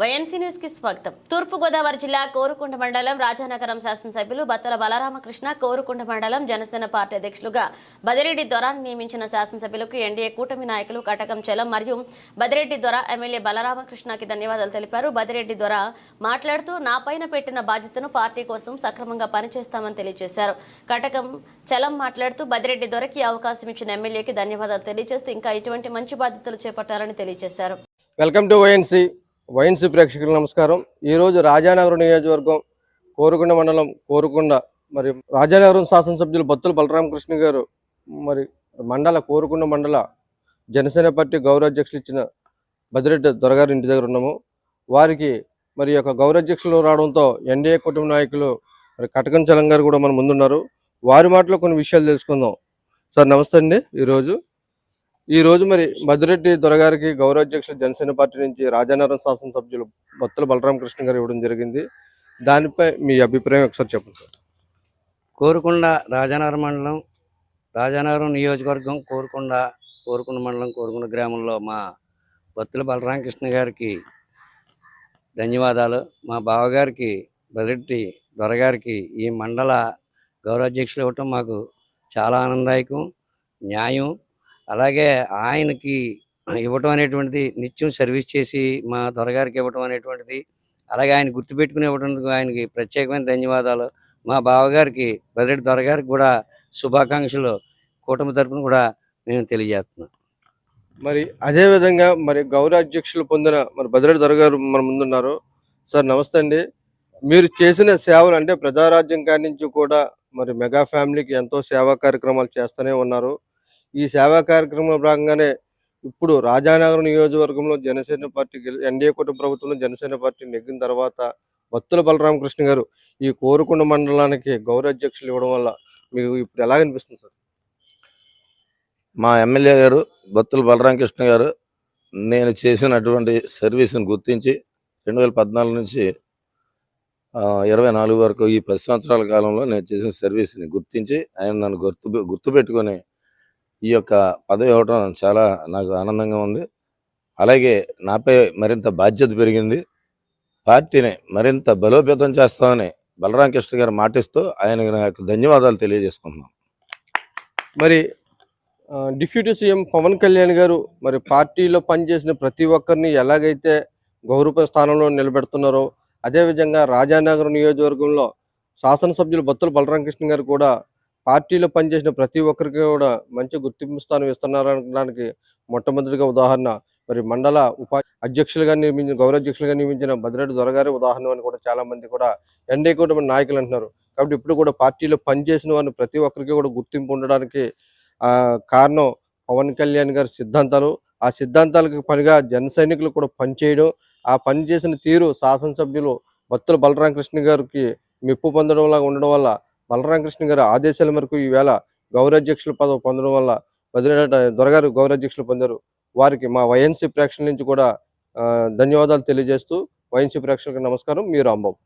YNC న్యూస్కి స్వాగతం. తూర్పు గోదావరి జిల్లా కోరుకొండ మండలం రాజానగరం శాసనసభ్యులు బత్తల బలరామకృష్ణ కోరుకొండ మండలం జనసేన పార్టీ అధ్యక్షులుగా బదిరెడ్డి దొరాన్ని నియమించిన శాసనసభ్యులకు ఎన్డీఏ కూటమి నాయకులు కటకం చలం మరియు బదిరెడ్డి దొర ఎమ్మెల్యే బలరామకృష్ణకి ధన్యవాదాలు తెలిపారు. బదిరెడ్డి దొర మాట్లాడుతూ నా పైన పెట్టిన బాధ్యతను పార్టీ కోసం సక్రమంగా పనిచేస్తామని తెలియజేశారు. కటకం చలం మాట్లాడుతూ బదిరెడ్డి దొరకి అవకాశం ఇచ్చిన ఎమ్మెల్యేకి ధన్యవాదాలు తెలియజేస్తూ ఇంకా ఇటువంటి మంచి బాధ్యతలు చేపట్టాలని తెలియజేశారు. Welcome to YNC. వైఎన్సీ ప్రేక్షకులకు నమస్కారం. ఈరోజు రాజానగరం నియోజకవర్గం కోరుకొండ మండలం కోరుకొండ మరి రాజానగరం శాసనసభ్యులు బత్తుల బలరామకృష్ణ గారు మరి మండల కోరుకొండ మండల జనసేన పార్టీ గౌరవాధ్యక్షులు ఇచ్చిన బదిరెడ్డి దొరగారి ఇంటి దగ్గర ఉన్నాము. వారికి మరి యొక్క యొక్క గౌరవాధ్యక్షులు రావడంతో ఎన్డీఏ కుటుంబ నాయకులు మరి కటకం చలం గారు కూడా మన ముందున్నారు. వారి మాటలో కొన్ని విషయాలు తెలుసుకుందాం. సార్ నమస్తే అండి. ఈరోజు ఈ రోజు మరి మధురెడ్డి దొరగారికి గౌరవాధ్యక్షులు జనసేన పార్టీ నుంచి రాజానగరం శాసనసభ్యులు బత్తుల బలరామకృష్ణ గారు ఇవ్వడం జరిగింది. దానిపై మీ అభిప్రాయం ఒకసారి చెప్పండి సార్. కోరుకొండ రాజానగరం మండలం రాజానగరం నియోజకవర్గం కోరుకొండ కోరుకొండ మండలం కోరుకొండ గ్రామంలో మా బత్తుల బలరామకృష్ణ గారికి ధన్యవాదాలు. మా బావగారికి బదిరెడ్డి దొరగారికి ఈ మండల గౌరవాధ్యక్షులు ఇవ్వటం మాకు చాలా ఆనందాయకం న్యాయం అలాగే ఆయనకి ఇవ్వటం అనేటువంటిది నిత్యం సర్వీస్ చేసి మా దొరగారికి ఇవ్వటం అనేటువంటిది అలాగే ఆయన గుర్తుపెట్టుకుని ఇవ్వటానికి ఆయనకి ప్రత్యేకమైన ధన్యవాదాలు. మా బావగారికి బదిరెడ్డి దొరగారికి కూడా శుభాకాంక్షలు. కూటమి తరఫున కూడా మేము తెలియజేస్తున్నాం మరి అదే విధంగా మరి గౌరవాధ్యక్షులు పొందిన మరి బదిరెడ్డి దొరగారు మన ముందున్నారు. సార్ నమస్తే అండి. మీరు చేసిన సేవలు అంటే ప్రజారాజ్యం కాడి నుంచి కూడా మరి మెగా ఫ్యామిలీకి ఎంతో సేవా కార్యక్రమాలు చేస్తూనే ఉన్నారు. ఈ సేవా కార్యక్రమం భాగంగానే ఇప్పుడు రాజానగరం నియోజకవర్గంలో జనసేన పార్టీ ఎన్డీఏ కుటుంబ ప్రభుత్వంలో జనసేన పార్టీ నెగ్గిన తర్వాత బత్తుల బలరామకృష్ణ గారు ఈ కోరుకొండ మండలానికి గౌరవ అధ్యక్షులు ఇవ్వడం వల్ల మీకు ఇప్పుడు ఎలా అనిపిస్తుంది సార్? మా ఎమ్మెల్యే గారు బత్తుల బలరామకృష్ణ గారు నేను చేసినటువంటి సర్వీస్ని గుర్తించి రెండు వేల పద్నాలుగు నుంచి ఇరవై నాలుగు వరకు ఈ పది సంవత్సరాల కాలంలో నేను చేసిన సర్వీస్ని గుర్తించి ఆయన నన్ను గుర్తు గుర్తుపెట్టుకొని ఈ యొక్క పదవి ఇవ్వడం చాలా నాకు ఆనందంగా ఉంది. అలాగే నాపై మరింత బాధ్యత పెరిగింది. పార్టీని మరింత బలోపేతం చేస్తామని బలరామకృష్ణ గారు మాటిస్తూ ఆయనకు నా యొక్క ధన్యవాదాలు తెలియజేసుకుంటున్నాను. మరి డిప్యూటీ సీఎం పవన్ కళ్యాణ్ గారు మరి పార్టీలో పనిచేసిన ప్రతి ఒక్కరిని ఎలాగైతే గౌరవ స్థానంలో నిలబెడుతున్నారో అదేవిధంగా రాజానగరం నియోజకవర్గంలో శాసనసభ్యులు బత్తుల బలరామకృష్ణ గారు కూడా పార్టీలో పనిచేసిన ప్రతి ఒక్కరికి కూడా మంచి గుర్తింపు స్థానం ఇస్తున్నారనడానికి మొట్టమొదటిగా ఉదాహరణ మరి మండల ఉపా అధ్యక్షులుగా నియమించిన గౌరవాధ్యక్షులుగా నియమించిన బదిరెడ్డి దొరగారి ఉదాహరణ అని కూడా చాలా మంది కూడా ఎన్డీ కూడా నాయకులు అంటున్నారు. కాబట్టి ఇప్పుడు కూడా పార్టీలో పనిచేసిన వారిని ప్రతి ఒక్కరికి కూడా గుర్తింపు ఉండడానికి ఆ కారణం పవన్ కళ్యాణ్ గారి సిద్ధాంతాలు. ఆ సిద్ధాంతాలకు పనిగా జన సైనికులు కూడా పనిచేయడం ఆ పని చేసిన తీరు శాసనసభ్యులు భక్తుల బలరామకృష్ణ గారికి మెప్పు పొందడం లాగా ఉండడం వల్ల బలరామకృష్ణ గారి ఆదేశాల మేరకు ఈవేళ గౌరవాధ్యక్షుల పదవి పొందడం వల్ల వదిలేట దొరగారు గౌరవాధ్యక్షులు పొందారు. వారికి మా వైఎన్సీ ప్రేక్షకుల నుంచి కూడా ఆ, ధన్యవాదాలు తెలియజేస్తూ వైఎన్సీ ప్రేక్షకులకు నమస్కారం. మీరు రాంబాబు